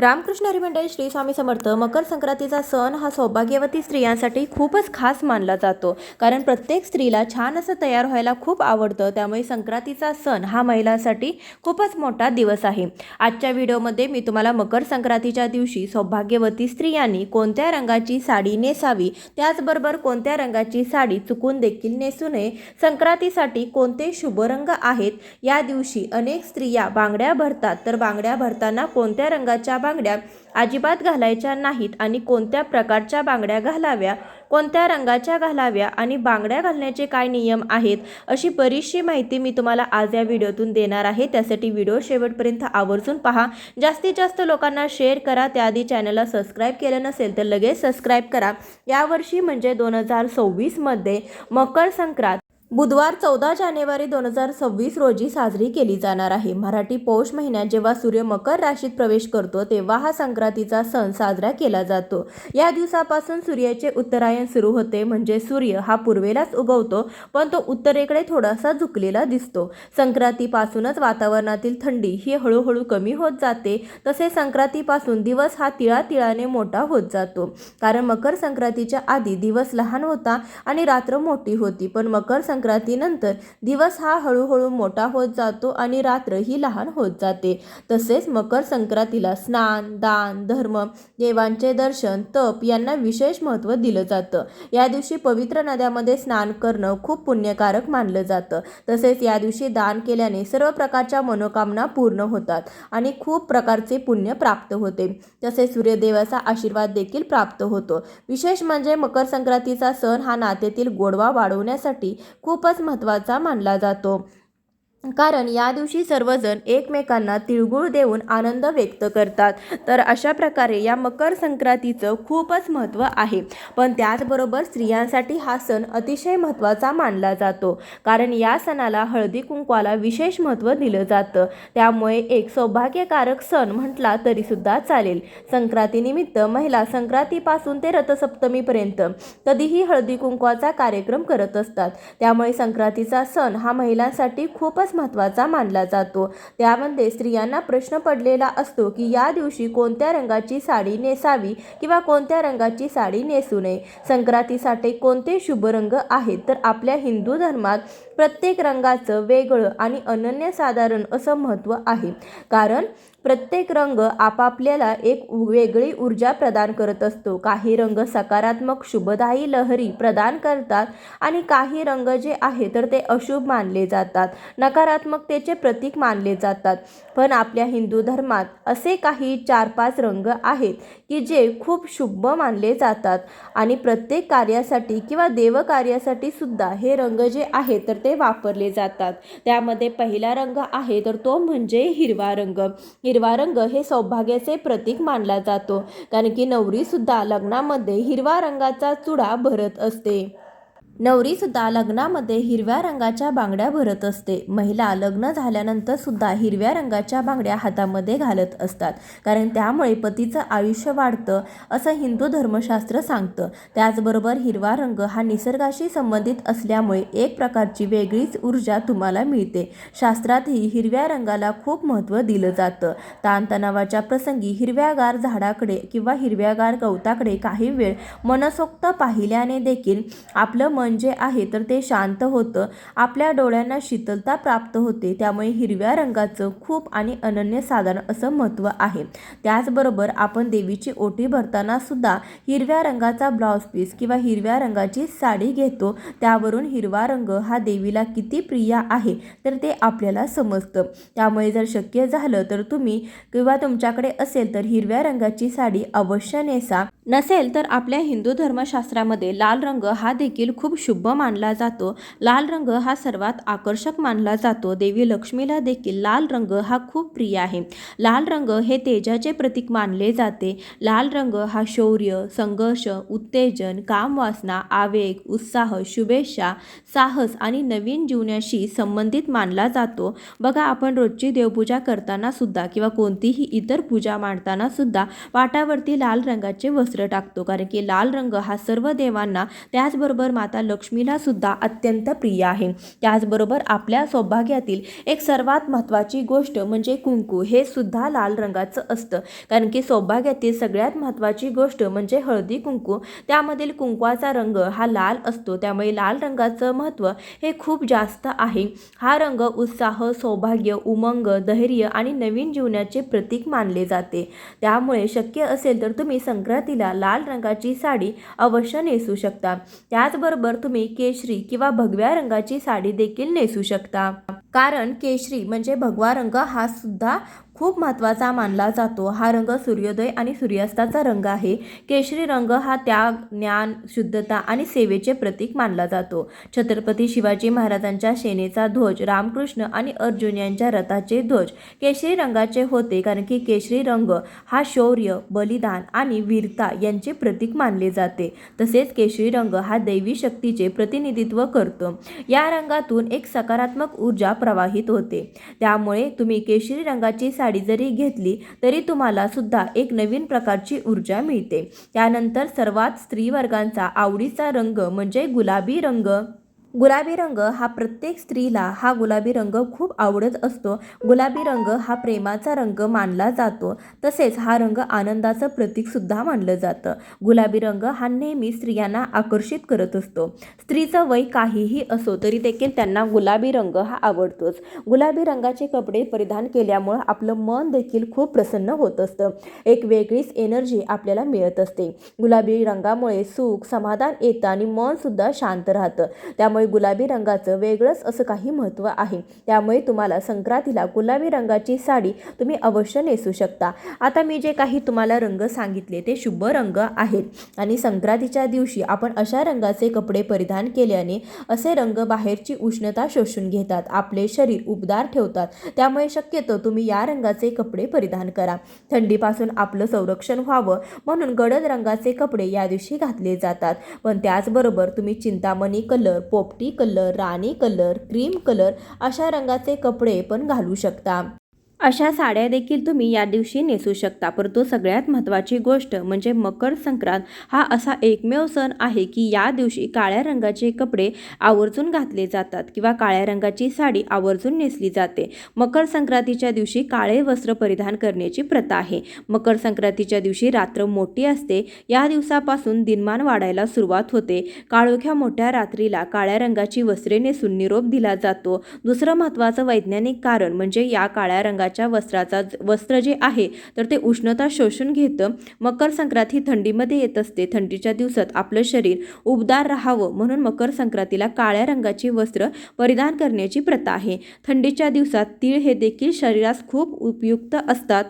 रामकृष्ण हरिमंडळ श्री स्वामी समर्थ मकर संक्रांतीचा सण हा सौभाग्यवती स्त्रियांसाठी खूपच खास मानला जातो. कारण प्रत्येक स्त्रीला छान असं तयार व्हायला खूप आवडतं. त्यामुळे संक्रांतीचा सण हा महिलांसाठी खूपच मोठा दिवस आहे. आजच्या व्हिडिओमध्ये मी तुम्हाला मकर संक्रांतीच्या दिवशी सौभाग्यवती स्त्रियांनी कोणत्या रंगाची साडी नेसावी त्याचबरोबर कोणत्या रंगाची साडी चुकून देखील नेसू नये संक्रांतीसाठी कोणते शुभ रंग आहेत या दिवशी अनेक स्त्रिया बांगड्या भरतात. तर बांगड्या भरताना कोणत्या रंगाच्या बांगड्या अजिबात घालायच्या नाहीत आणि कोणत्या प्रकारच्या बांगड्या घालाव्या कोणत्या रंगाच्या घालाव्या आणि बांगड्या घालण्याचे काय नियम आहेत अशी बरीचशी माहिती मी तुम्हाला आज या व्हिडिओतून देणार आहे. त्यासाठी व्हिडिओ शेवटपर्यंत आवर्जून पहा. जास्तीत जास्त लोकांना शेअर करा. त्याआधी चॅनलला सबस्क्राईब केलं नसेल तर लगेच सबस्क्राईब करा. यावर्षी म्हणजे दोन हजार सव्वीसमध्ये मकर संक्रांत बुधवार चौदा जानेवारी दोन हजार सव्वीस रोजी साजरी केली जाणार आहे. मराठी पौष महिन्यात जेव्हा सूर्य मकर राशीत प्रवेश करतो तेव्हा हा संक्रांतीचा सण साजरा केला जातो. या दिवसापासून सूर्याचे उत्तरायण सुरू होते. म्हणजे सूर्य हा पूर्वेलाच उगवतो पण तो उत्तरेकडे थोडासा झुकलेला दिसतो. संक्रांतीपासूनच वातावरणातील थंडी ही हळूहळू कमी होत जाते. तसे संक्रांतीपासून दिवस हा तिळातिळाने मोठा होत जातो. कारण मकर संक्रांतीच्या आधी दिवस लहान होता आणि रात्र मोठी होती. पण मकर संक्रांतीनंतर दिवस हा हळूहळू मोठा होत जातो आणि रात्र ही लहान होत जाते. तसेच मकर संक्रांतीला स्नान दान धर्म देवांचे दर्शन तप यांना विशेष महत्त्व दिलं जातं. या दिवशी पवित्र नद्यामध्ये स्नान करणं खूप पुण्यकारक मानलं जातं. तसेच या दिवशी दान केल्याने सर्व प्रकारच्या मनोकामना पूर्ण होतात आणि खूप प्रकारचे पुण्य प्राप्त होते. तसेच सूर्यदेवाचा आशीर्वाद देखील प्राप्त होतो. विशेष म्हणजे मकर संक्रांतीचा सण हा नात्यातील गोडवा वाढवण्यासाठी खूपच महत्त्वाचा मानला जातो. कारण या दिवशी सर्वजण एकमेकांना तिळगुळ देऊन आनंद व्यक्त करतात. तर अशा प्रकारे या मकर संक्रांतीचं खूपच महत्त्व आहे. पण त्याचबरोबर स्त्रियांसाठी हा सण अतिशय महत्त्वाचा मानला जातो. कारण या सणाला हळदी कुंकवाला विशेष महत्त्व दिलं जातं. त्यामुळे एक सौभाग्यकारक सण म्हटला तरीसुद्धा चालेल. संक्रांतीनिमित्त महिला संक्रांतीपासून ते रथसप्तमीपर्यंत कधीही हळदी कुंकवाचा कार्यक्रम करत असतात. त्यामुळे संक्रांतीचा सण हा महिलांसाठी खूपच महत्त्वाचा मानला जातो. त्यामध्ये स्त्रियांना प्रश्न पडलेला असतो की या दिवशी कोणत्या रंगाची साडी नेसावी किंवा कोणत्या रंगाची साडी नेसू नये. संक्रांतीसाठी कोणते शुभ रंग आहेत? तर आपल्या हिंदू धर्मात प्रत्येक रंगाचं वेगळं आणि अनन्यसाधारण असं महत्त्व आहे. कारण प्रत्येक रंग आपापल्याला एक वेगळी ऊर्जा प्रदान करत असतो. काही रंग सकारात्मक शुभदायी लहरी प्रदान करतात आणि काही रंग जे आहे तर ते अशुभ मानले जातात. नकारात्मकतेचे प्रतीक मानले जातात. पण आपल्या हिंदू धर्मात असे काही चार पाच रंग आहेत की जे खूप शुभ मानले जातात आणि प्रत्येक कार्यासाठी किंवा देवकार्यासाठी सुद्धा हे रंग जे आहे तर ते वापरले जातात. त्यामध्ये पहिला रंग आहे तर तो म्हणजे हिरवा रंग. हिरवा रंग हे सौभाग्याचे प्रतीक मानला जातो. कारण की नवरीसुद्धा लग्नामध्ये हिरवा रंगाचा चुडा भरत असते. नवरीसुद्धा लग्नामध्ये हिरव्या रंगाच्या बांगड्या भरत असते. महिला लग्न झाल्यानंतर सुद्धा हिरव्या रंगाच्या बांगड्या हातामध्ये घालत असतात. कारण त्यामुळे पतीचं आयुष्य वाढतं असं हिंदू धर्मशास्त्र सांगतं. त्याचबरोबर हिरवा रंग हा निसर्गाशी संबंधित असल्यामुळे एक प्रकारची वेगळीच ऊर्जा तुम्हाला मिळते. शास्त्रातही हिरव्या रंगाला खूप महत्त्व दिलं जातं. ताणतणावाच्या प्रसंगी हिरव्यागार झाडाकडे किंवा हिरव्यागार गवताकडे काही वेळ मनसोक्त पाहिल्याने देखील आपलं मन जे आहे तर ते शांत होतं. आपल्या डोळ्यांना शीतलता प्राप्त होते. त्यामुळे हिरव्या रंगाचं खूप आणि अनन्यसाधारण असं महत्त्व आहे. त्याचबरोबर आपण देवीची ओटी भरताना सुद्धा हिरव्या रंगाचा ब्लाऊज पीस किंवा हिरव्या रंगाची साडी घेतो. त्यावरून हिरवा रंग हा देवीला किती प्रिय आहे तर ते आपल्याला समजतं. त्यामुळे जर शक्य झालं तर तुम्ही किंवा तुमच्याकडे असेल तर हिरव्या रंगाची साडी अवश्य नेसा. नसेल तर आपल्या हिंदू धर्मशास्त्रामध्ये लाल रंग हा देखील खूप शुभ मानला जातो. लाल रंग हा सर्वात आकर्षक मानला जातो. देवी लक्ष्मीला देखील लाल रंग हा खूप प्रिय आहे. लाल रंग हे तेजाचे प्रतीक मानले जाते. लाल रंग हा शौर्य संघर्ष उत्तेजन कामवासना आवेग उत्साह शुभेच्छा साहस आणि नवीन जीवनाशी संबंधित मानला जातो. बघा आपण रोजची देवपूजा करताना सुद्धा किंवा कोणतीही इतर पूजा मांडताना सुद्धा पाटावरती लाल रंगाचे वस्त्र वस्त्र टाकतो. कारण की लाल रंग हा सर्व देवांना त्याचबरोबर माता लक्ष्मीला सुद्धा अत्यंत प्रिय आहे. त्याचबरोबर आपल्या सौभाग्यातील एक सर्वात महत्त्वाची गोष्ट म्हणजे कुंकू हे सुद्धा लाल रंगाचं असतं. कारण की सौभाग्यातील सगळ्यात महत्त्वाची गोष्ट म्हणजे हळदी कुंकू. त्यामधील कुंकवाचा रंग हा लाल असतो. त्यामुळे लाल रंगाचं महत्त्व हे खूप जास्त आहे. हा रंग उत्साह सौभाग्य उमंग धैर्य आणि नवीन जीवनाचे प्रतीक मानले जाते. त्यामुळे शक्य असेल तर तुम्ही संक्रांतीला लाल रंगाची साडी अवश्य नेसू शकता. त्याचबरोबर तुम्ही केशरी किंवा भगव्या रंगाची साडी देखील नेसू शकता. कारण केशरी म्हणजे भगवा रंग हा सुद्धा खूप महत्त्वाचा मानला जातो. हा रंग सूर्योदय आणि सूर्यास्ताचा रंग आहे. केशरी रंग हा त्याग ज्ञान शुद्धता आणि सेवेचे प्रतीक मानला जातो. छत्रपती शिवाजी महाराजांच्या सेनेचा ध्वज रामकृष्ण आणि अर्जुन यांच्या रथाचे ध्वज केशरी रंगाचे होते कारण की केशरी रंग हा शौर्य बलिदान आणि वीरता यांचे प्रतीक मानले जाते. तसेच केशरी रंग हा दैवी शक्तीचे प्रतिनिधित्व करतो. या रंगातून एक सकारात्मक ऊर्जा प्रवाहित होते. त्यामुळे तुम्ही केशरी रंगाची साडी जरी घेतली तरी तुम्हाला सुद्धा एक नवीन प्रकारची ऊर्जा मिळते. त्यानंतर सर्वात स्त्रीवर्गांचा आवडीचा रंग म्हणजे गुलाबी रंग. गुलाबी रंग हा प्रत्येक स्त्रीला हा गुलाबी रंग खूप आवडत असतो. गुलाबी रंग हा प्रेमाचा रंग मानला जातो. तसेच हा रंग आनंदाचं प्रतीकसुद्धा मानलं जातं. गुलाबी रंग हा नेहमी स्त्रियांना आकर्षित करत असतो. स्त्रीचं वय काहीही असो तरी देखील त्यांना गुलाबी रंग हा आवडतोच. गुलाबी रंगाचे कपडे परिधान केल्यामुळं आपलं मन देखील खूप प्रसन्न होत असतं. एक वेगळीच एनर्जी आपल्याला मिळत असते. गुलाबी रंगामुळे सुख समाधान येतं आणि मनसुद्धा शांत राहतं. त्यामुळे गुलाबी रंगाचं वेगळंच असं काही महत्त्व आहे. त्यामुळे तुम्हाला संक्रांतीला गुलाबी रंगाची साडी तुम्ही अवश्य नेसू शकता. आता मी जे काही तुम्हाला रंग सांगितले ते शुभ रंग आहेत. आणि संक्रांतीच्या दिवशी आपण अशा रंगाचे कपडे परिधान केल्याने असे रंग बाहेरची उष्णता शोषून घेतात आपले शरीर उबदार ठेवतात. त्यामुळे शक्यतो तुम्ही या रंगाचे कपडे परिधान करा. थंडीपासून आपलं संरक्षण व्हावं म्हणून गडद रंगाचे कपडे या दिवशी घातले जातात. पण त्याचबरोबर तुम्ही चिंतामणी कलर पोप पोपटी कलर राणी कलर क्रीम कलर अशा रंगाचे कपडे पण घालू शकता. अशा साड्या देखील तुम्ही या दिवशी नेसू शकता. परंतु सगळ्यात महत्त्वाची गोष्ट म्हणजे मकर संक्रांत हा असा एकमेव सण आहे की या दिवशी काळ्या रंगाचे कपडे आवर्जून घातले जातात किंवा काळ्या रंगाची साडी आवर्जून नेसली जाते. मकर संक्रांतीच्या दिवशी काळे वस्त्र परिधान करण्याची प्रथा आहे. मकर संक्रांतीच्या दिवशी रात्र मोठी असते. या दिवसापासून दिनमान वाढायला सुरुवात होते. काळोख्या मोठ्या रात्रीला काळ्या रंगाची वस्त्रे नेसून निरोप दिला जातो. दुसरं महत्त्वाचं वैज्ञानिक कारण म्हणजे या काळ्या रंगाच्या वस्त्राचा वस्त्र जे आहे तर ते उष्णता शोषून घेतं. मकर संक्रांत ही थंडीमध्ये येत असते. थंडीच्या दिवसात आपलं शरीर उबदार राहावं म्हणून मकर संक्रांतीला काळ्या रंगाची वस्त्र परिधान करण्याची प्रथा आहे. थंडीच्या दिवसात तीळ हे देखील शरीरास खूप उपयुक्त असतात.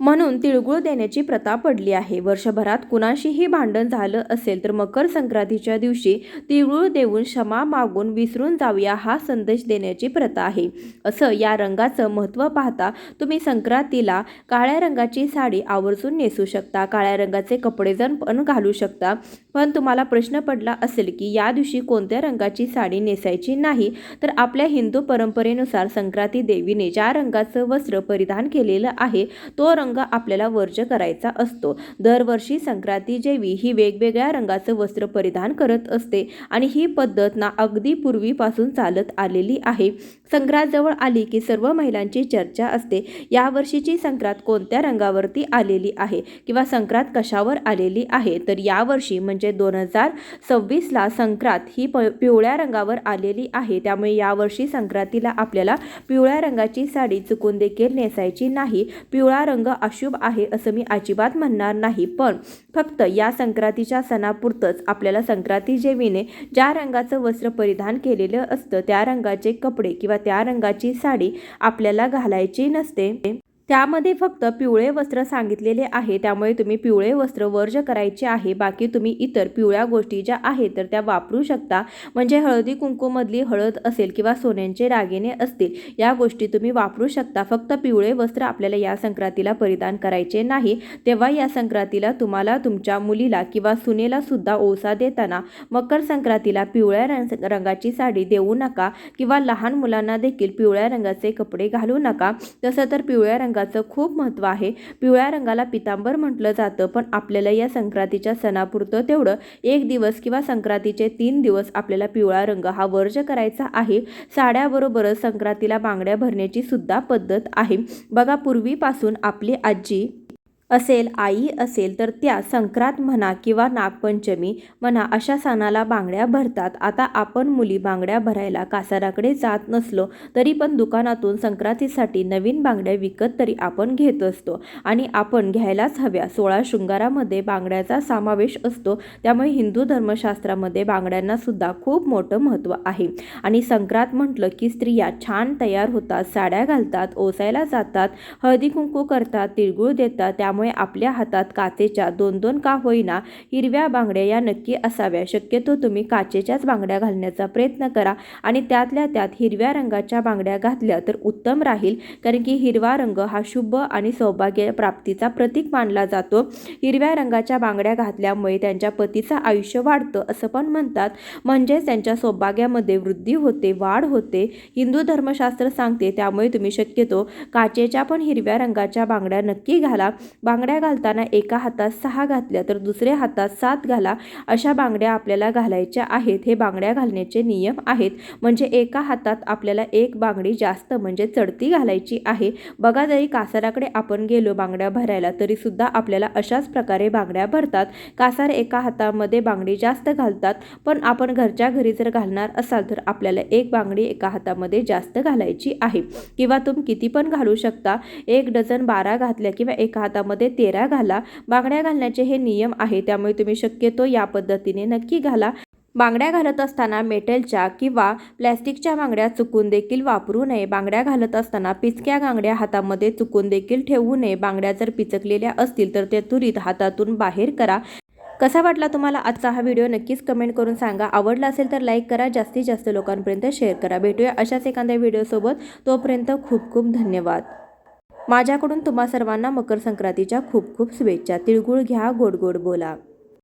म्हणून तिळगुळ देण्याची प्रथा पडली आहे. वर्षभरात कुणाशीही भांडण झालं असेल तर मकर संक्रांतीच्या दिवशी तिळगुळ देऊन क्षमा मागून विसरून जाऊया हा संदेश देण्याची प्रथा आहे. असं या रंगाचं महत्त्व पाहता तुम्ही संक्रांतीला काळ्या रंगाची साडी आवर्जून नेसू शकता. काळ्या रंगाचे कपडे जण पण घालू शकता पण तुम्हाला प्रश्न पडला असेल की या दिवशी कोणत्या रंगाची साडी नेसायची नाही तर आपल्या हिंदू परंपरेनुसार संक्रांती देवीने ज्या रंगाचं वस्त्र परिधान केलेलं आहे तो रंग आपल्याला वर्ज करायचा असतो. दरवर्षी संक्रांती जेवी ही वेगवेगळ्या रंगाचं वस्त्र परिधान करत असते आणि ही पद्धत ना अगदी पूर्वीपासून चालत आलेली आहे. संक्रांत जवळ आली की सर्व महिलांची चर्चा असते. यावर्षीची संक्रांत कोणत्या रंगावरती आलेली आहे किंवा संक्रांत कशावर आलेली आहे? तर यावर्षी म्हणजे दोन हजार सव्वीसला संक्रांत ही प पिवळ्या रंगावर आलेली आहे. त्यामुळे यावर्षी संक्रांतीला आपल्याला पिवळ्या रंगाची साडी चुकून देखील नेसायची नाही. पिवळा रंग अशुभ आहे असं मी अजिबात म्हणणार नाही. पण फक्त या संक्रांतीच्या सणापुरतंच आपल्याला संक्रांती जेवीने ज्या रंगाचं वस्त्र परिधान केलेलं असतं त्या रंगाचे कपडे किंवा त्या रंगाची साडी आपल्याला घालायची नसते. त्यामध्ये फक्त पिवळे वस्त्र सांगितलेले आहे त्यामुळे तुम्ही पिवळे वस्त्र वर्ज करायचे आहे. बाकी तुम्ही इतर पिवळ्या गोष्टी ज्या आहेत तर त्या वापरू शकता. म्हणजे हळदी कुंकूमधली हळद असेल किंवा सोन्यांचे रागिने असतील या गोष्टी तुम्ही वापरू शकता. फक्त पिवळे वस्त्र आपल्याला या संक्रांतीला परिधान करायचे नाही. तेव्हा या संक्रांतीला तुम्हाला तुमच्या मुलीला किंवा सुनेला सुद्धा ओसा देताना मकर संक्रांतीला पिवळ्या रंग रंगाची साडी देऊ नका किंवा लहान मुलांना देखील पिवळ्या रंगाचे कपडे घालू नका. तसं तर पिवळ्या रंग रंगाचं खूप महत्त्व आहे. पिवळ्या रंगाला पितांबर म्हटलं जातं पण आपल्याला या संक्रांतीच्या सणापुरतं तेवढं एक दिवस किंवा संक्रांतीचे तीन दिवस आपल्याला पिवळा रंग हा वर्ज करायचा आहे. साड्याबरोबरच संक्रांतीला बांगड्या भरण्याची सुद्धा पद्धत आहे. बघा पूर्वीपासून आपली आजी असेल आई असेल तर त्या संक्रांत म्हणा किंवा नागपंचमी म्हणा अशा सणाला बांगड्या भरतात. आता आपण मुली बांगड्या भरायला कासाराकडे जात नसलो तरी पण दुकानातून संक्रांतीसाठी नवीन बांगड्या विकत तरी आपण घेत असतो. आणि आपण घ्यायलाच हव्या. सोळा शृंगारामध्ये बांगड्याचा समावेश असतो. त्यामुळे हिंदू धर्मशास्त्रामध्ये बांगड्यांना सुद्धा खूप मोठं महत्त्व आहे. आणि संक्रांत म्हटलं की स्त्रिया छान तयार होतात साड्या घालतात ओसायला जातात हळदी कुंकू करतात तिळगुळ देतात. त्यामुळे आपल्या हातात काचेच्या दोन दोन का होईना हिरव्या बांगड्या या नक्की असाव्या. शक्यतो तुम्ही काचेच्याच बांगड्या घालण्याचा प्रयत्न करा आणि त्यातल्या त्यात हिरव्या रंगाच्या बांगड्या घातल्या तर उत्तम राहील कारण की हिरवा रंग हा शुभ आणि सौभाग्य प्राप्तीचा प्रतीक मानला जातो. हिरव्या रंगाच्या बांगड्या घातल्यामुळे त्यांच्या पतीचं आयुष्य वाढतं असं पण म्हणतात. म्हणजेच त्यांच्या सौभाग्यामध्ये वृद्धी होते वाढ होते. हिंदू धर्मशास्त्र सांगते त्यामुळे तुम्ही शक्यतो काचेच्या पण हिरव्या रंगाच्या बांगड्या नक्की घाला. बांगड्या घालताना एका हातात सहा घातल्या तर दुसऱ्या हातात सात घाला अशा बांगड्या आपल्याला घालायच्या आहेत. हे बांगड्या घालण्याचे नियम आहेत. म्हणजे एका हातात आपल्याला एक बांगडी जास्त म्हणजे चढती घालायची आहे. बघा जरी कासाराकडे आपण गेलो बांगड्या भरायला तरी सुद्धा आपल्याला अशाच प्रकारे बांगड्या भरतात. कासार एका हातामध्ये बांगडी जास्त घालतात. पण आपण घरच्या घरी जर घालणार असाल तर आपल्याला एक बांगडी एका हातामध्ये जास्त घालायची आहे. किंवा तुम्ही किती पण घालू शकता. एक डझन बारा घातल्या किंवा एका हातामध्ये तेरा घाला. बांगड्या घालण्याचे हे नियम आहे त्यामुळे तुम्ही शक्यतो या पद्धतीने नक्की घाला. बांगड्या घालत असताना मेटलच्या किंवा प्लॅस्टिकच्या बांगड्या चुकून देखील वापरू नये. बांगड्या घालत असताना पिचक्या बांगड्या हातामध्ये चुकून देखील ठेवू नये. बांगड्या जर पिचकलेल्या असतील तर त्या तुरीत हातातून बाहेर करा. कसा वाटला तुम्हाला आजचा हा व्हिडिओ? नक्कीच कमेंट करून सांगा. आवडला असेल तर लाईक करा. जास्तीत जास्त लोकांपर्यंत शेअर करा. भेटूया अशाच एखाद्या व्हिडिओसोबत. तोपर्यंत खूप खूप धन्यवाद. माझ्याकडून तुम्हा सर्वांना मकर संक्रांतीच्या खूप खूप शुभेच्छा. तिळगुळ घ्या गोड गोड बोला.